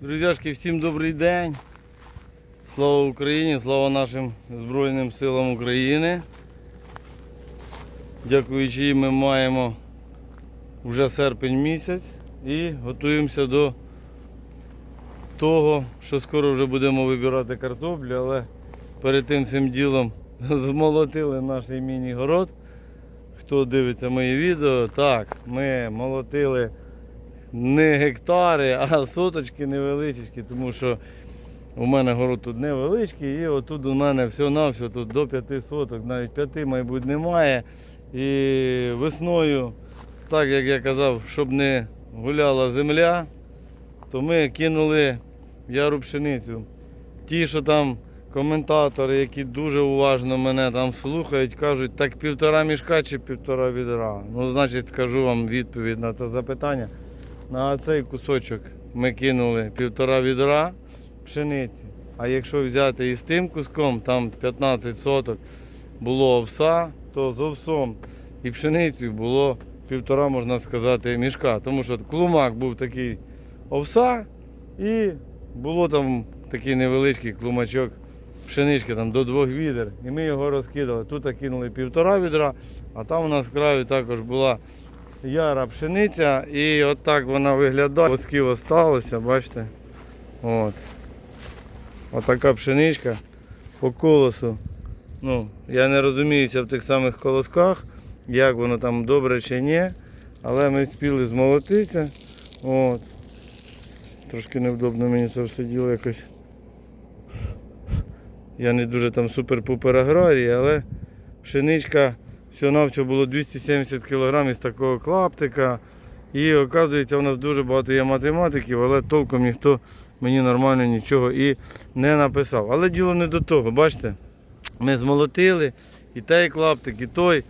Друзяшки, всім добрий день. Слава Україні, слава нашим Збройним силам України. Дякуючи їм ми маємо вже серпень місяць і готуємося до того, що скоро вже будемо вибирати картоплю, але перед тим цим ділом змолотили наш міні-город. Хто дивиться мої відео, так, ми молотили не гектари, а соточки невеличкі, тому що у мене город тут невеличкий, і отут у мене все-навсього тут до 5 соток, навіть 5, мабуть, немає. І весною, так як я казав, щоб не гуляла земля, то ми кинули яру пшеницю. Ті, що там коментатори, які дуже уважно мене там слухають, кажуть, так півтора мішка чи півтора відра. Ну, значить, скажу вам відповідь на це запитання. На цей кусочок ми кинули півтора відра пшениці. А якщо взяти із тим куском, там 15 соток було овса, то з овсом і пшеницею було півтора, можна сказати, мішка. Тому що клумак був такий овса і було там такий невеличкий клумачок пшенички там, до двох відер. І ми його розкидали. Тут кинули півтора відра, а там у нас краю також була яра пшениця. І от вона виглядає. Восків осталося, бачите. От. Отака пшеничка по колосу. Ну, я не розуміюся в тих самих колосках, як воно там добре чи ні. Але ми спіли змолотитися. От. Трошки невдобно мені це все діло якось. Я не дуже там супер-пупер аграрій, але пшеничка всього-навсього було 270 кг із такого клаптика. І оказується, у нас дуже багато є математиків, але толком ніхто мені нормально нічого і не написав. Але діло не до того, бачите, ми змолотили і той клаптик, і той.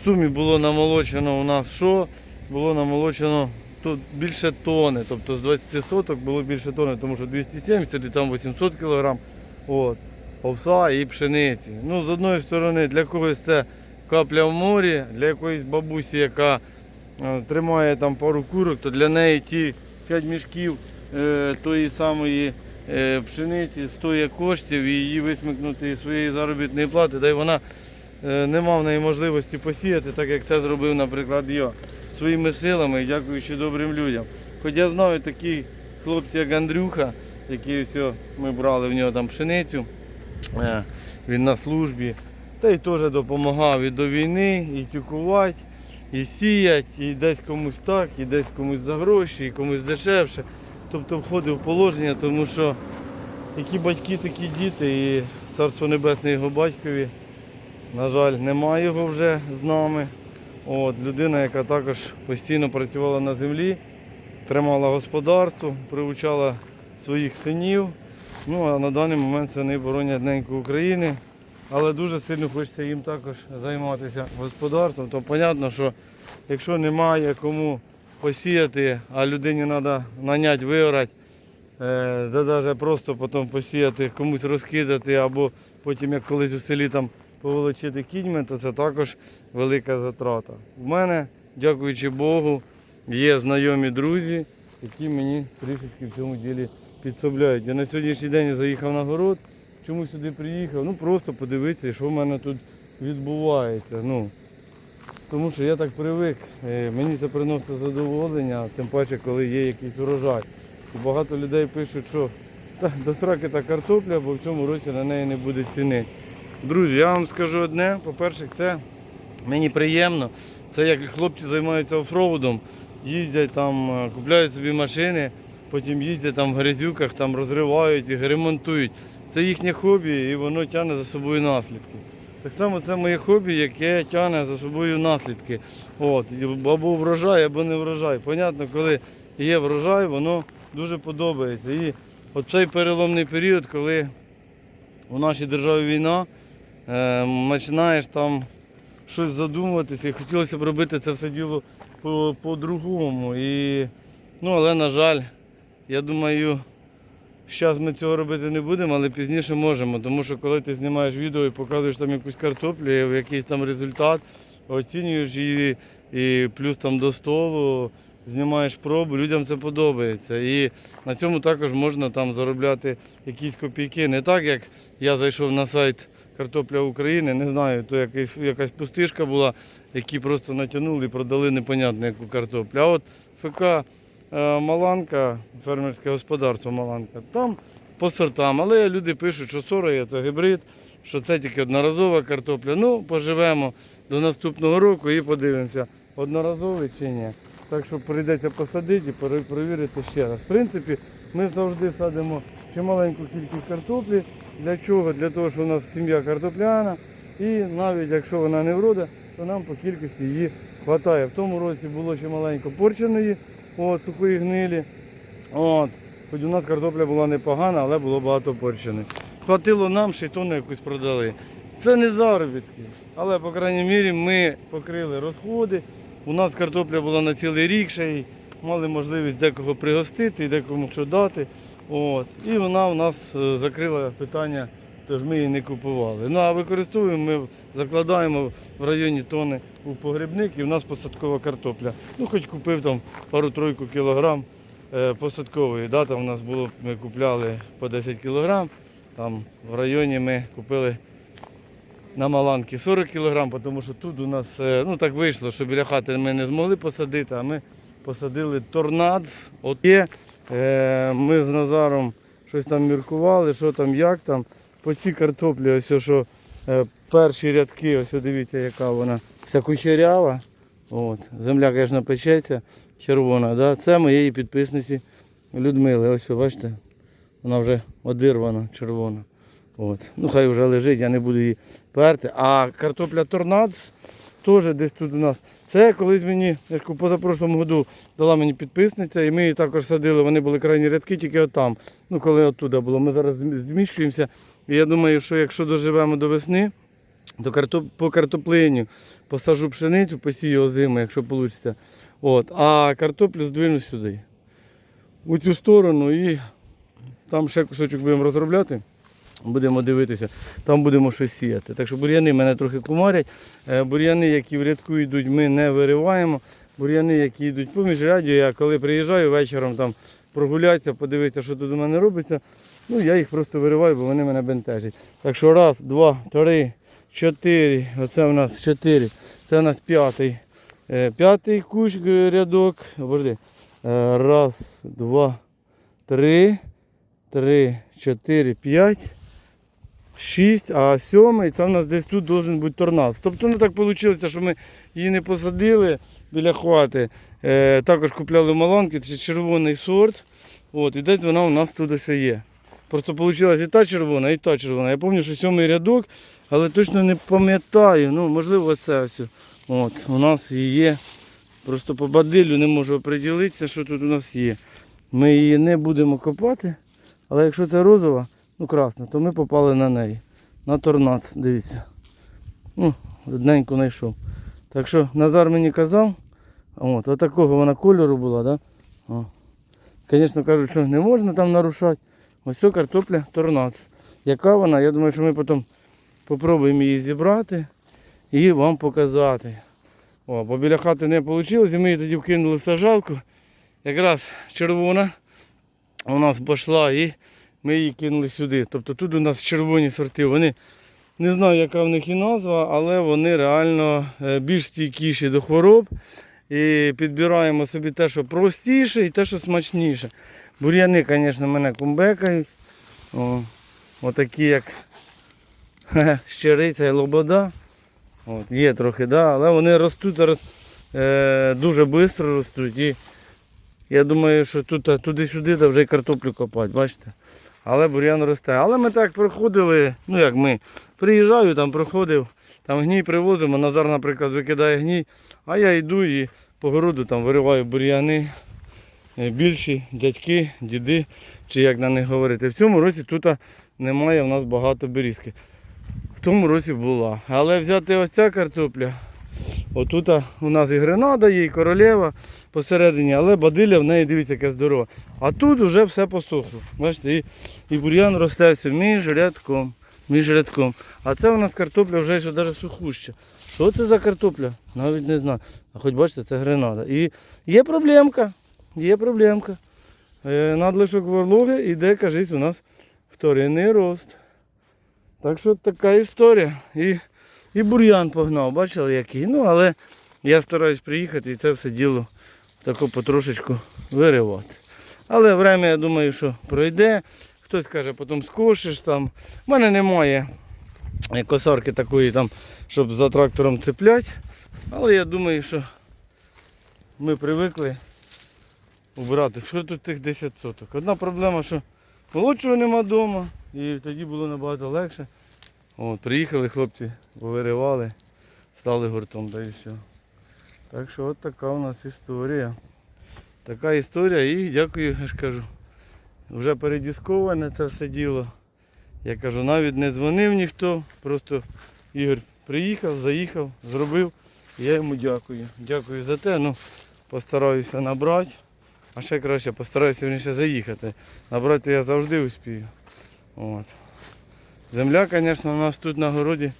В сумі було намолочено у нас що? Було намолочено тут більше тони. Тобто з 20 соток було більше тони, тому що 270 і там 800 кг. От. Овса і пшениці. Ну, з одної сторони, для когось це капля в морі, для якоїсь бабусі, яка е, тримає там пару курок, то для неї ті 5 мішків е, тої самої е, пшениці стоїть коштів і її висмикнути із своєї заробітної плати, та й вона не мав в неї можливості посіяти, так як це зробив, наприклад, я своїми силами, дякуючи добрим людям. Хоч я знаю такі хлопці, як Андрюха, який ось ми брали в нього там пшеницю. Він на службі. Та й теж допомагав і до війни, і тюкувати, і сіяти, і десь комусь так, і десь комусь за гроші, і комусь дешевше. Тобто входив в положення, тому що які батьки, такі діти, і царство небесне його батькові. На жаль, немає його вже з нами. От, людина, яка також постійно працювала на землі, тримала господарство, приучала своїх синів. Ну а на даний момент вони боронять неньку України. Але дуже сильно хочеться їм також займатися господарством. То зрозуміло, що якщо немає кому посіяти, а людині треба наняти, виорати, е, да навіть просто потім посіяти, комусь розкидати, або потім, як колись у селі там поволочити кіньми, то це також велика затрата. У мене, дякуючи Богу, є знайомі друзі, які мені трішечки в цьому ділі підсобляють. Я на сьогоднішній день заїхав на город, чому сюди приїхав? Ну просто подивитися, що в мене тут відбувається. Ну, тому що я так привик, е, мені це приносить задоволення, тим паче, коли є якийсь урожай. І багато людей пишуть, що «Та, до сраки та картопля, бо в цьому році на неї не буде ціни. Друзі, я вам скажу одне, по-перше, це мені приємно. Це як хлопці займаються офроудом, їздять там, е, купляють собі машини, потім їздять там в грязюках, там розривають їх, ремонтують. Це їхнє хобі і воно тягне за собою наслідки. Так само це моє хобі, яке тягне за собою наслідки. От, або врожай, або не врожай. Понятно, коли є врожай, воно дуже подобається. І от цей переломний період, коли у нашій державі війна, е, починаєш там щось задумуватися і хотілося б робити це все діло по- по-другому. І, ну, але, на жаль, я думаю, зараз ми цього робити не будемо, але пізніше можемо. Тому що коли ти знімаєш відео і показуєш там якусь картоплю, якийсь там результат, оцінюєш її і плюс там до столу, знімаєш пробу, людям це подобається. І на цьому також можна там заробляти якісь копійки. Не так, як я зайшов на сайт Картопля України, не знаю, то якась, якась пустишка була, які просто натягнули і продали непонятно яку картоплю. А от ФК Маланка, фермерське господарство Маланка, там по сортам. Але люди пишуть, що сороя це гібрид, що це тільки одноразова картопля. Ну, поживемо до наступного року і подивимося, одноразовий чи ні. Так що прийдеться посадити і перевірити ще раз. В принципі, ми завжди садимо чималеньку кількість картоплі. Для чого? Для того, що у нас сім'я картопляна. І навіть якщо вона не врода, то нам по кількості її вистачає. В тому році було чималенько порченої, от, сухої гнилі. От. Хоч у нас картопля була непогана, але було багато порченої. Хватило нам, ще й тонну якусь продали. Це не заробітки. Але, по крайній мірі, ми покрили розходи. У нас картопля була на цілий рік, ще й мали можливість декого пригостити і декому що дати. От. І вона у нас е, закрила питання, тож ми її не купували. Ну а використовуємо ми закладаємо в районі тони у погрібник і в нас посадкова картопля. Ну, хоч купив там пару-тройку кілограм е, посадкової. Да, там у нас було, ми купляли по 10 кілограм. Там в районі ми купили на Маланки 40 кілограм, тому що тут у нас е, ну так вийшло, що біля хати ми не змогли посадити, а ми посадили торнадс. От є. Е, Ми з Назаром щось там міркували, що там, як там. По цій картоплі, ось що е, перші рядки, ось дивіться, яка вона вся кучерява. От. Земля, звісно, печеться, червона. Да? Це моєї підписниці Людмили. Ось, бачите, вона вже одирвана, червона. От. Ну, хай вже лежить, я не буду її перти. А картопля торнадс теж десь тут у нас. Це колись мені, я ж позапрошлому году дала мені підписниця, і ми її також садили, вони були крайні рядки, тільки отам. Ну, коли оттуда було. Ми зараз зміщуємося. Я думаю, що якщо доживемо до весни, то картоп, по картоплині посажу пшеницю, посію озиму, якщо вийде. От. А картоплю здвину сюди. У цю сторону і там ще кусочок будемо розробляти. Будемо дивитися, там будемо щось сіяти. Так що бур'яни мене трохи кумарять. Е, Бур'яни, які в рядку йдуть, ми не вириваємо. Бур'яни, які йдуть поміж рядю, я коли приїжджаю вечором там прогулятися, подивитися, що тут у мене робиться. Ну, я їх просто вириваю, бо вони мене бентежать. Так що раз, два, три, чотири. Оце у нас чотири. Це у нас п'ятий. Е, П'ятий кущ е, рядок. Обожди. Е, Раз, два, три, три, чотири, п'ять. 6, а сьомий це в нас десь тут должен бути торнадо. Тобто ну так вийшло, що ми її не посадили біля хвати. Е, також купляли маланки, це червоний сорт. От, і десь вона у нас тут ось є. Просто вийшла і та червона, і та червона. Я пам'ятаю, що сьомий рядок, але точно не пам'ятаю. Ну, можливо, це ось. От, у нас її є. Просто по бадилю не можу оприділитися, що тут у нас є. Ми її не будемо копати, але якщо це розова, ну красна, то ми попали на неї. На торнад, дивіться. Ну, одненько знайшов. Так що Назар мені казав, от, отакого вона кольору була, да? Звісно, кажуть, що не можна там нарушати. Ось картопля торнад. Яка вона? Я думаю, що ми потім спробуємо її зібрати і вам показати. О, бо біля хати не вийшло, і ми її тоді вкинули сажалку. Якраз червона у нас пішла і ми її кинули сюди. Тобто тут у нас червоні сорти. Вони не знаю, яка в них і назва, але вони реально е, більш стійкіші до хвороб. І підбираємо собі те, що простіше і те, що смачніше. Бур'яни, звісно, мене кумбекають. Отакі, як щириця і лобода. От, є трохи, да, але вони ростуть роз, е, дуже швидко ростуть. І я думаю, що тут туди-сюди да вже й картоплю копати, бачите? Але бур'ян росте. Але ми так проходили, ну як ми, приїжджаю, там проходив, там гній привозимо, Назар, наприклад, викидає гній, а я йду і по городу там вириваю бур'яни. Е, Більші дядьки, діди, чи як на них говорити. В цьому році тут немає в нас багато берізки. В тому році була. Але взяти ось ця картопля, отут у нас і гренада є, і королева посередині, але бадиля в неї, дивіться, яка здорова. А тут вже все посохло. Бачите, і, і бур'ян росте між рядком. Між рядком. А це у нас картопля вже сюди сухуща. Що це за картопля? Навіть не знаю. А хоч бачите, це гренада. І є проблемка. Є проблемка. Е, надлишок вологи іде, кажуть, у нас вторинний рост. Так що така історія. І, і бур'ян погнав, бачили який. Ну, але я стараюсь приїхати і це все діло тако потрошечку виривати. Але время, я думаю, що пройде. Хтось каже, потім скошиш там. У мене немає е, косарки такої, там, щоб за трактором цеплять. Але я думаю, що ми привикли убрати. Що тут тих 10 соток? Одна проблема, що молодшого нема вдома, і тоді було набагато легше. От, приїхали хлопці, повиривали, стали гуртом, та і все. Так що от така у нас історія. Така історія і дякую, я ж кажу. Вже передісковане це все діло. Я кажу, навіть не дзвонив ніхто, просто Ігор приїхав, заїхав, зробив. Я йому дякую. Дякую за те. Ну, постараюся набрати. А ще краще постараюся вірніше заїхати. Набрати я завжди успію. От. Земля, звісно, у нас тут на городі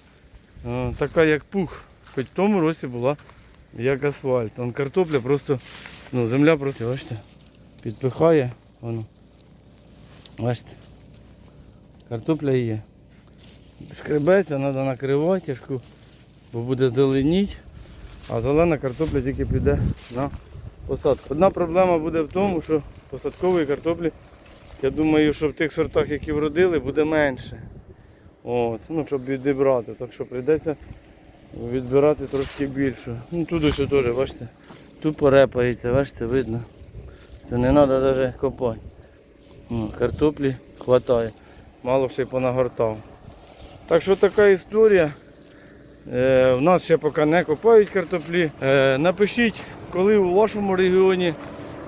е, така як пух. Хоч в тому році була як асфальт. Вон картопля просто, ну, земля просто, бачите, підпихає. Воно. Бачите. Картопля є. Скребеться, треба накривати бо буде зеленіть, а зелена картопля тільки піде на посадку. Одна проблема буде в тому, що посадкової картоплі, я думаю, що в тих сортах, які вродили, буде менше. От, ну, щоб відібрати. Так що прийдеться відбирати трошки більше. Ну тут ось теж, бачите, тут порепається, бачите, видно. Це не треба навіть копати. Картоплі вистачає. Мало ще й понагортав. Так що така історія. Е, в нас ще поки не копають картоплі. Е, напишіть, коли у вашому регіоні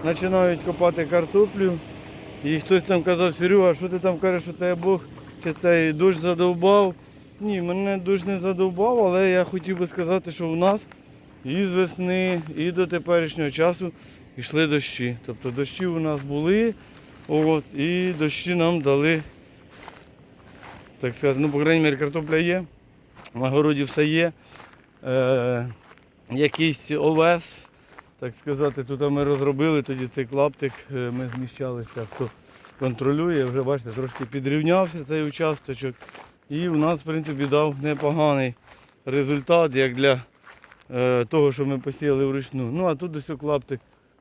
починають копати картоплю. І хтось там казав, Серега, що ти там кажеш, що тебе Бог чи цей дощ задовбав. Ні, мене дощ не задовбав, але я хотів би сказати, що у нас і з весни, і до теперішнього часу йшли дощі. Тобто дощі у нас були, от, і дощі нам дали, так сказати, ну, по крайній мірі, картопля є, на городі все є. Е, якийсь овес, так сказати, тут ми розробили тоді цей клаптик, е, ми зміщалися, хто контролює, вже бачите, трошки підрівнявся цей участочок. І у нас, в принципі, дав непоганий результат, як для е, того, що ми посіяли вручну. Ну, а тут ось клаптик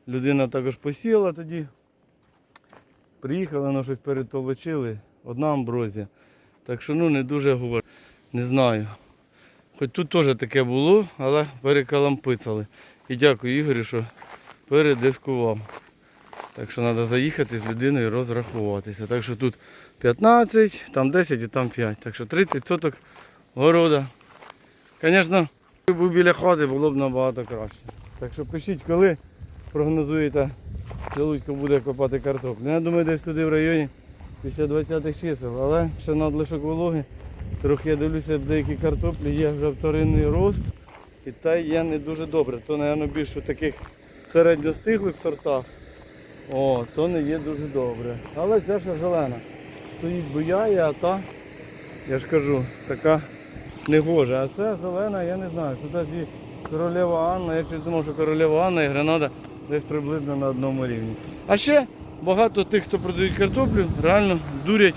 людина також посіяла тоді. Приїхали, воно щось перетолочили. Одна амброзія. Так що ну не дуже говорю. Не знаю. Хоч тут теж таке було, але перекалампицали. І дякую Ігорю, що передискував. Так що треба заїхати з людиною і розрахуватися. Так що тут 15, там 10 і там 5. Так що 30 соток города. Звісно, був біля хати було б набагато краще. Так що пишіть, коли прогнозуєте, що Луцько буде копати картоплю. Ну, Я думаю, десь туди в районі після 20-х чисел, але ще надлишок вологи. Трохи я дивлюся, деякі картоплі є вже вторинний рост. І та є не дуже добре. То, мабуть, більше в таких середньостиглих сортах. О, то не є дуже добре. Але ця ще зелена. Стоїть буяє, а та, я ж кажу, така негожа. А це зелена, я не знаю. Тут і королева Анна. Я щось думав, що королева Анна і гранада десь приблизно на одному рівні. А ще багато тих, хто продають картоплю, реально дурять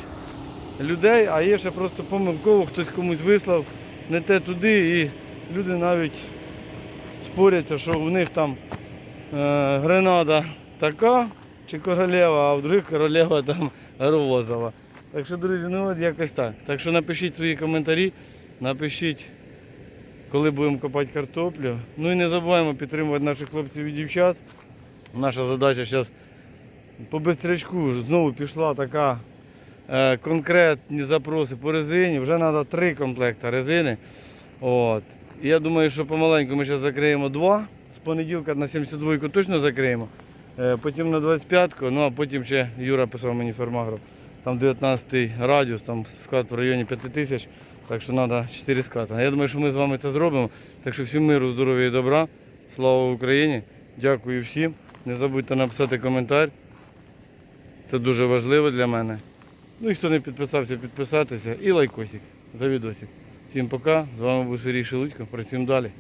людей, а є ще просто помилково, хтось комусь вислав не те туди, і люди навіть споряться, що у них там е, гренада така чи королева, а в других королева там розова. Так що, друзі, ну от якось так. Так що напишіть свої коментарі, напишіть, коли будемо копати картоплю. Ну і не забуваємо підтримувати наших хлопців і дівчат. Наша задача зараз по бистрячку знову пішла така е, конкретні запроси по резині. Вже треба три комплекти резини. От. Я думаю, що помаленьку ми зараз закриємо два. З понеділка на 72-ку точно закриємо. Е, Потім на 25-ку, ну а потім ще Юра писав мені фармаграф. Там 19 радіус, там склад в районі 5 тисяч, так що треба 4 ската. Я думаю, що ми з вами це зробимо. Так що всім миру, здоров'я і добра. Слава Україні! Дякую всім. Не забудьте написати коментар. Це дуже важливо для мене. Ну і хто не підписався, підписатися. І лайкосик за відосик. Всім пока. З вами був Сергій Шелудько. Працюємо далі.